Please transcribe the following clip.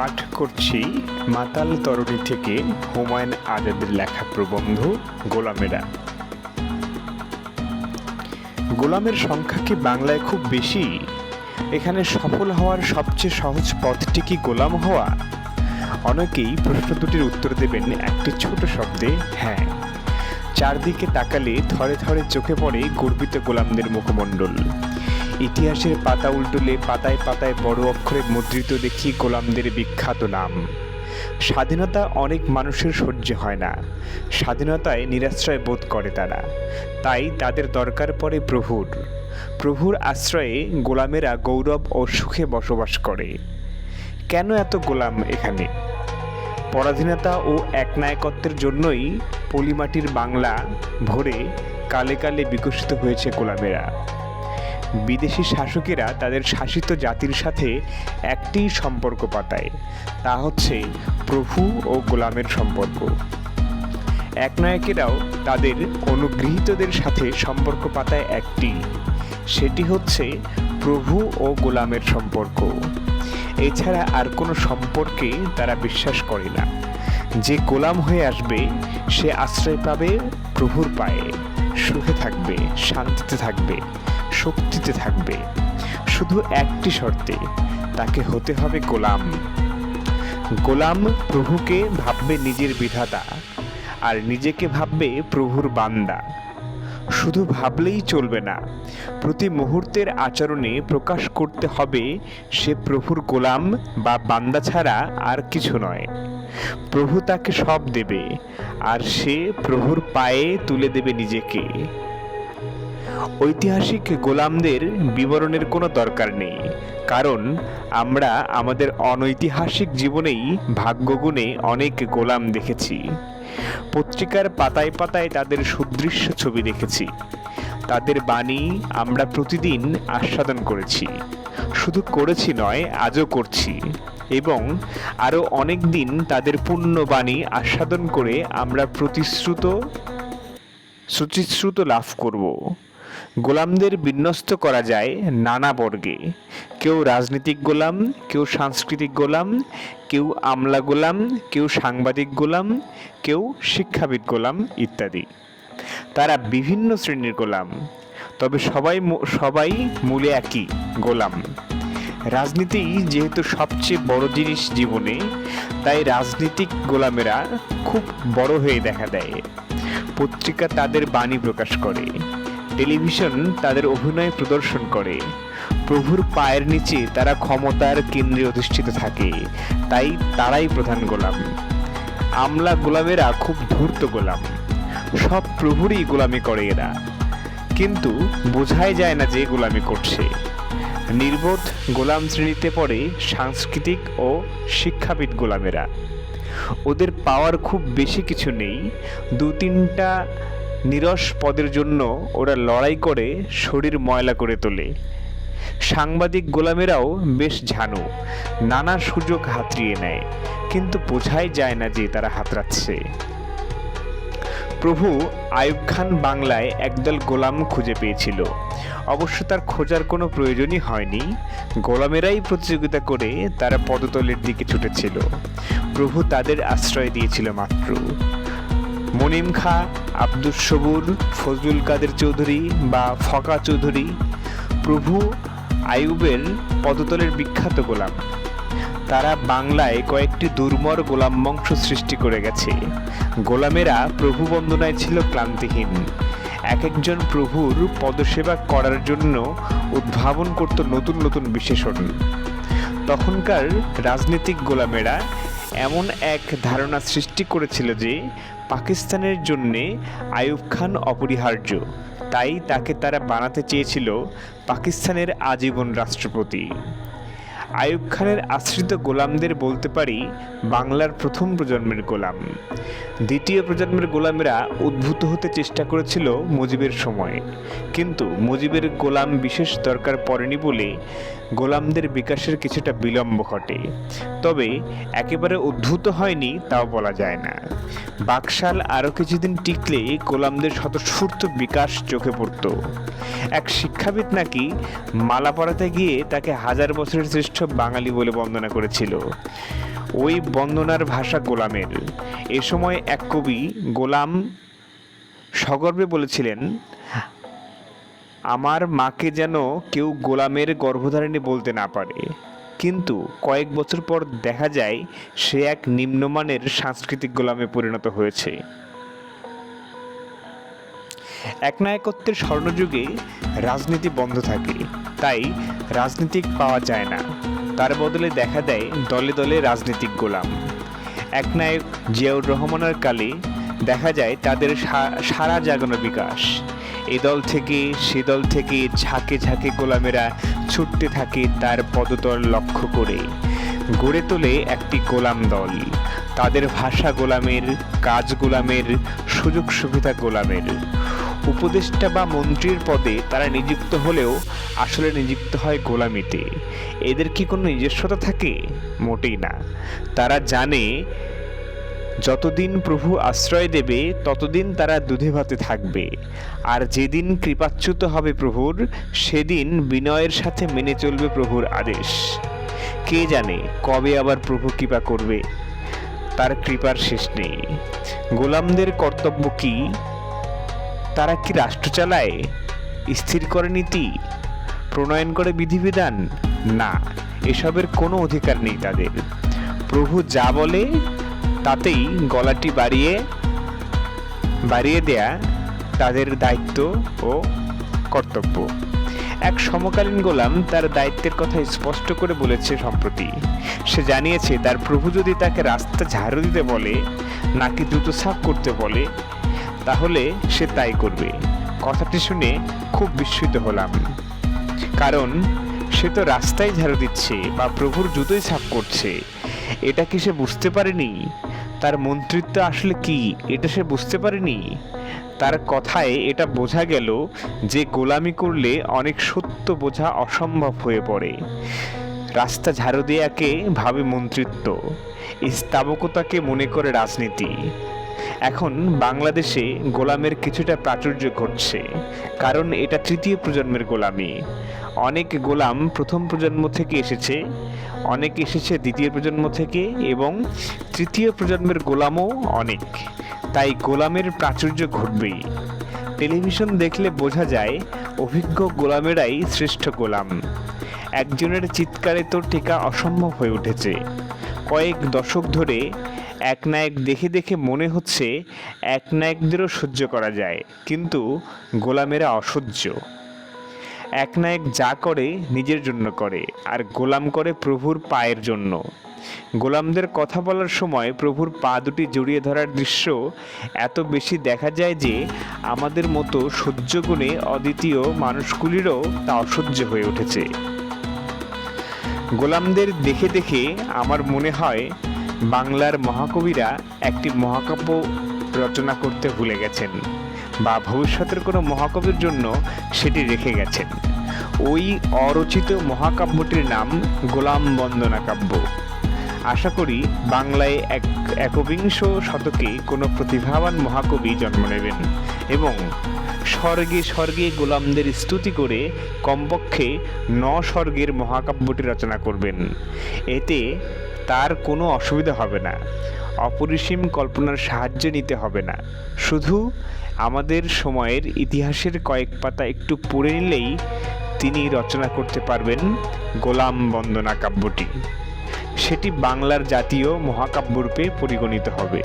পাঠ করছি মাতাল তরণী থেকে হুমায়ুন আজাদের লেখা প্রবন্ধ গোলামেরা। গোলামের সংখ্যা কি বাংলায় খুব বেশি? এখানে সফল হওয়ার সবচেয়ে সহজ পথটি কি গোলাম হওয়া? অনেকেই প্রশ্ন দুটির উত্তর দেবেন একটি ছোট শব্দে হ্যাঁ। চারদিকে তাকালে থরে থরে চোখে পড়ে গর্বিত গোলামদের মুখমণ্ডল। ইতিহাসের পাতা উল্টলে পাতায় পাতায় বড় অক্ষরে মুদ্রিত দেখি গোলামদের বিখ্যাত নাম। স্বাধীনতা অনেক মানুষের সহ্য হয় না। স্বাধীনতায় নিরাশ্রয় বোধ করে তারা। তাই তাদের দরকার পড়ে প্রভুর। প্রভুর আশ্রয়ে গোলামেরা গৌরব ও সুখে বসবাস করে। কেন এত গোলাম এখানে? পরাধীনতা ও একনায়কত্বের জন্যই পলিমাটির বাংলা ভরে কালে কালে বিকশিত হয়েছে গোলামেরা। বিদেশি শাসকেরা তাদের শাসিত জাতির সাথে একটি সম্পর্ক পাতায়। তা হচ্ছে প্রভু ও গোলামের সম্পর্ক। একনায়কেরাও তাদের অনুগৃহীতদের সাথে সম্পর্ক পাতায় একটি। সেটি হচ্ছে প্রভু ও গোলামের সম্পর্ক। এছাড়া আর কোনো সম্পর্কে তারা বিশ্বাস করে না। যে গোলাম হয়ে আসবে, সে আশ্রয় পাবে প্রভুর পায়ে। সুখে থাকবে, শান্তিতে থাকবে, শক্তিতে থাকবে। শুধু একটি শর্তে, তাকে হতে হবে গোলাম। গোলাম প্রভুকে ভাববে নিজের বিধাতা, আর নিজেকে ভাববে প্রভুর বান্দা। শুধু ভাবলেই চলবে না। প্রতি মুহূর্তের আচরণে প্রকাশ করতে হবে, সে প্রভুর গোলাম বা বান্দা ছাড়া আর কিছু নয়। প্রভু তাকে সব দেবে, আর সে প্রভুর পায়ে তুলে দেবে নিজেকে। ঐতিহাসিক গোলামদের বিবরণের কোনো দরকার নেই, কারণ আমরা আমাদের অনৈতিহাসিক জীবনেই ভাগ্যগুণে অনেক গোলাম দেখেছি। পত্রিকার পাতায় পাতায় তাদের সুদৃশ্য ছবি দেখেছি। তাদের বাণী আমরা প্রতিদিন আস্বাদন করেছি। শুধু করেছি নয়, আজও করছি। এবং আরও অনেক দিন তাদের পুণ্যবাণী আস্বাদন করে আমরা প্রতিশ্রুত, সুচিশ্রুত লাভ করব। গোলামদের বিন্যস্ত করা যায় নানা বর্গে। কেউ রাজনৈতিক গোলাম, কেউ সাংস্কৃতিক গোলাম, কেউ আমলা গোলাম, কেউ সাংবাদিক গোলাম, কেউ শিক্ষাবিদ গোলাম ইত্যাদি। তারা বিভিন্ন শ্রেণির গোলাম, তবে সবাই সবাই মূলে একই, গোলাম। রাজনীতি যেহেতু সবচেয়ে বড় জিনিস জীবনে, তাই রাজনীতিক গোলামেরা খুব বড় হয়ে দেখা দেয়। পত্রিকা তাদের বাণী প্রকাশ করে। টেলিভিশন তাদের অভিনয় প্রদর্শন করে। প্রভুর পায়ের নিচে তারা ক্ষমতার কেন্দ্রে অধিষ্ঠিত থাকে। তাই তারাই প্রধান গোলাম। আমলা গোলামেরা খুব ধূর্ত গোলাম। সব প্রভুরই গোলামি করে এরা। কিন্তু বোঝাই যায় না যে গোলামি করছে। নির্বোধ গোলাম শ্রেণীতে পড়ে সাংস্কৃতিক ও শিক্ষাবিদ গোলামেরা। ওদের পাওয়ার খুব বেশি কিছু নেই। দু তিনটা নিরস পদের জন্য ওরা লড়াই করে শরীর ময়লা করে তোলে। সাংবাদিক গোলামেরাও বেশ ঝানু, নানা সুযোগ হাতড়িয়ে নেয়, কিন্তু বোঝাই যায় না যে তারা হাতড়াচ্ছে। প্রভু আয়ুব খান বাংলায় একদল গোলাম খুঁজে পেয়েছিল। অবশ্য তার খোঁজার কোনো প্রয়োজনই হয়নি। গোলামেরাই প্রতিযোগিতা করে তারা পদতলের দিকে ছুটেছিল। প্রভু তাদের আশ্রয় দিয়েছিল মাত্র। মনিম খা, আব্দুস সবুর, ফজলুল কাদের চৌধুরী বা ফকা চৌধুরী, প্রভু আয়ুবের পদতলের বিখ্যাত গোলাম। তারা বাংলায় কয়েকটি দুর্মর গোলাম বংশ সৃষ্টি করে গেছে। গোলামেরা প্রভু বন্দনায় ছিল ক্লান্তিহীন। এক একজন প্রভুর পদসেবা করার জন্য উদ্ভাবন করত নতুন নতুন বিশেষণ। তখনকার রাজনৈতিক গোলামেরা এমন এক ধারণা সৃষ্টি করেছিল যে পাকিস্তানের জন্যে আইয়ুব খান অপরিহার্য। তাই তাকে তারা বানাতে চেয়েছিল পাকিস্তানের আজীবন রাষ্ট্রপতি। আইয়ুব খানের আশ্রিত গোলামদের বলতে পারি বাংলার প্রথম প্রজন্মের গোলাম। দ্বিতীয় প্রজন্মের গোলামেরা উদ্ভূত হতে চেষ্টা করেছিল মুজিবের সময়। কিন্তু মুজিবের গোলাম বিশেষ দরকার পড়েনি বলে গোলামদের বিকাশের কিছুটা বিলম্ব ঘটে। তবে একেবারে উদ্ভূত হয়নি তাও বলা যায় না। বাকশাল আরও কিছুদিন টিকলে গোলামদের স্বতঃস্ফূর্ত বিকাশ চোখে পড়ত। এক শিক্ষাবিদ নাকি মালা পড়াতে গিয়ে তাকে হাজার বছরের শ্রেষ্ঠ সব বাঙালি বলে বন্দনা করেছিল। ওই বন্দনার ভাষা গোলামের। এ সময় এক কবি গোলাম সগর্বে বলেছিলেন, আমার মাকে যেন কেউ গোলামের গর্ভধারিণী বলতে না পারে। কিন্তু কয়েক বছর পর দেখা যায়, সে এক নিম্নমানের সাংস্কৃতিক গোলামে পরিণত হয়েছে। একনায়কত্বের স্বর্ণযুগে রাজনীতি বন্ধ থাকে, তাই রাজনীতিক পাওয়া যায় না। তার বদলে দেখা দেয় দলে দলে রাজনৈতিক গোলাম। একনায়ক জিয়াউর রহমানের কালে দেখা যায় তাদের সারা জাগানো বিকাশ। এ দল থেকে সে দল থেকে ঝাঁকে ঝাঁকে গোলামেরা ছুটতে থাকে তার পদতল লক্ষ্য করে। গড়ে তোলে একটি গোলাম দল। তাদের ভাষা গোলামের, কাজ গোলামের, সুযোগ সুবিধা গোলামের। উপদেষ্টা বা মন্ত্রীর পদে তারা নিযুক্ত হলেও আসলে নিযুক্ত হয় গোলামিতে। এদের কি কোনো নিজস্বতা থাকে? মোটেই না। তারা জানে, যতদিন প্রভু আশ্রয় দেবে, ততদিন তারা দুধে ভাতে থাকবে। আর যেদিন কৃপাচ্যুত হবে প্রভুর, সেদিন বিনয়ের সাথে মেনে চলবে প্রভুর আদেশ। কে জানে কবে আবার প্রভু কৃপা করবে? তার কৃপার শেষ নেই। গোলামদের কর্তব্য কি? তারা কি রাষ্ট্র চালায়? স্থির করে নীতি? প্রণয়ন করে বিধিবিধান? না, এসবের কোনো অধিকার নেই তাদের। প্রভু যা বলে, তাতেই গলাটি বাড়িয়ে বাড়িয়ে দেয়া তাদের দায়িত্ব ও কর্তব্য। এক সমকালীন গোলাম তার দায়িত্বের কথা স্পষ্ট করে বলেছে সম্প্রতি। সে জানিয়েছে, তার প্রভু যদি তাকে রাস্তা ঝাড়ু দিতে বলে, নাকি দ্রুত সাফ করতে বলে তাহলে সে তাই করবে। কথাটি শুনে খুব বিস্মিত হলাম। কারণ সে তো রাস্তায় ঝাড়ু দিচ্ছে বা প্রভুর জুতোই সাফ করছে। এটা কি সে বুঝতে পারেনি? তার মন্ত্রিত্ব আসলে কি? এটা সে বুঝতে পারেনি? তার কথায় এটা বোঝা গেল যে গোলামি করলে অনেক সত্য বোঝা অসম্ভব হয়ে পড়ে। রাস্তা ঝাড়ু দেয়াকে ভাবে মন্ত্রিত্ব স্থাবকতাকে মনে করে রাজনীতি। এখন বাংলাদেশে গোলামের কিছুটা প্রাচুর্য ঘটছে, কারণ এটা তৃতীয় প্রজন্মের গোলামি। অনেক গোলাম প্রথম প্রজন্ম থেকে এসেছে, অনেক এসেছে দ্বিতীয় প্রজন্ম থেকে এবং তৃতীয় প্রজন্মের গোলামও অনেক। তাই গোলামের প্রাচুর্য ঘটবেই। টেলিভিশন দেখলে বোঝা যায়, অভিজ্ঞ গোলামেরাই শ্রেষ্ঠ গোলাম। একজনের চিৎকারে তো টেকা অসম্ভব হয়ে উঠেছে। কয়েক দশক ধরে এক নায়ক দেখে দেখে মনে হচ্ছে এক নায়কদেরও সহ্য করা যায়, কিন্তু গোলামেরা অসহ্য। এক নায়ক যা করে নিজের জন্য করে, আর গোলাম করে প্রভুর পায়ের জন্য। গোলামদের কথা বলার সময় প্রভুর পা দুটি জড়িয়ে ধরার দৃশ্য এত বেশি দেখা যায় যে আমাদের মতো সহ্য গুণে অদ্বিতীয় মানুষগুলিরও তা অসহ্য হয়ে উঠেছে। গোলামদের দেখে দেখে আমার মনে হয় বাংলার মহাকবিরা একটি মহাকাব্য রচনা করতে ভুলে গেছেন বা ভবিষ্যতের কোনো মহাকবির জন্য সেটি রেখে গেছেন। ওই অরচিত মহাকাব্যটির নাম গোলাম বন্দনা কাব্য। আশা করি বাংলায় এক একবিংশ শতকে কোনো প্রতিভাবান মহাকবি জন্ম নেবেন এবং স্বর্গে স্বর্গে গোলামদের স্তুতি করে কমপক্ষে ন স্বর্গের মহাকাব্যটি রচনা করবেন। এতে তার কোনো অসুবিধা হবে না। অপরিসীম কল্পনার সাহায্য নিতে হবে না। শুধু আমাদের সময়ের ইতিহাসের কয়েক পাতা একটু পড়ে নিলেই তিনি রচনা করতে পারবেন গোলাম বন্দনা কাব্যটি। সেটি বাংলার জাতীয় মহাকাব্যরূপে পরিগণিত হবে।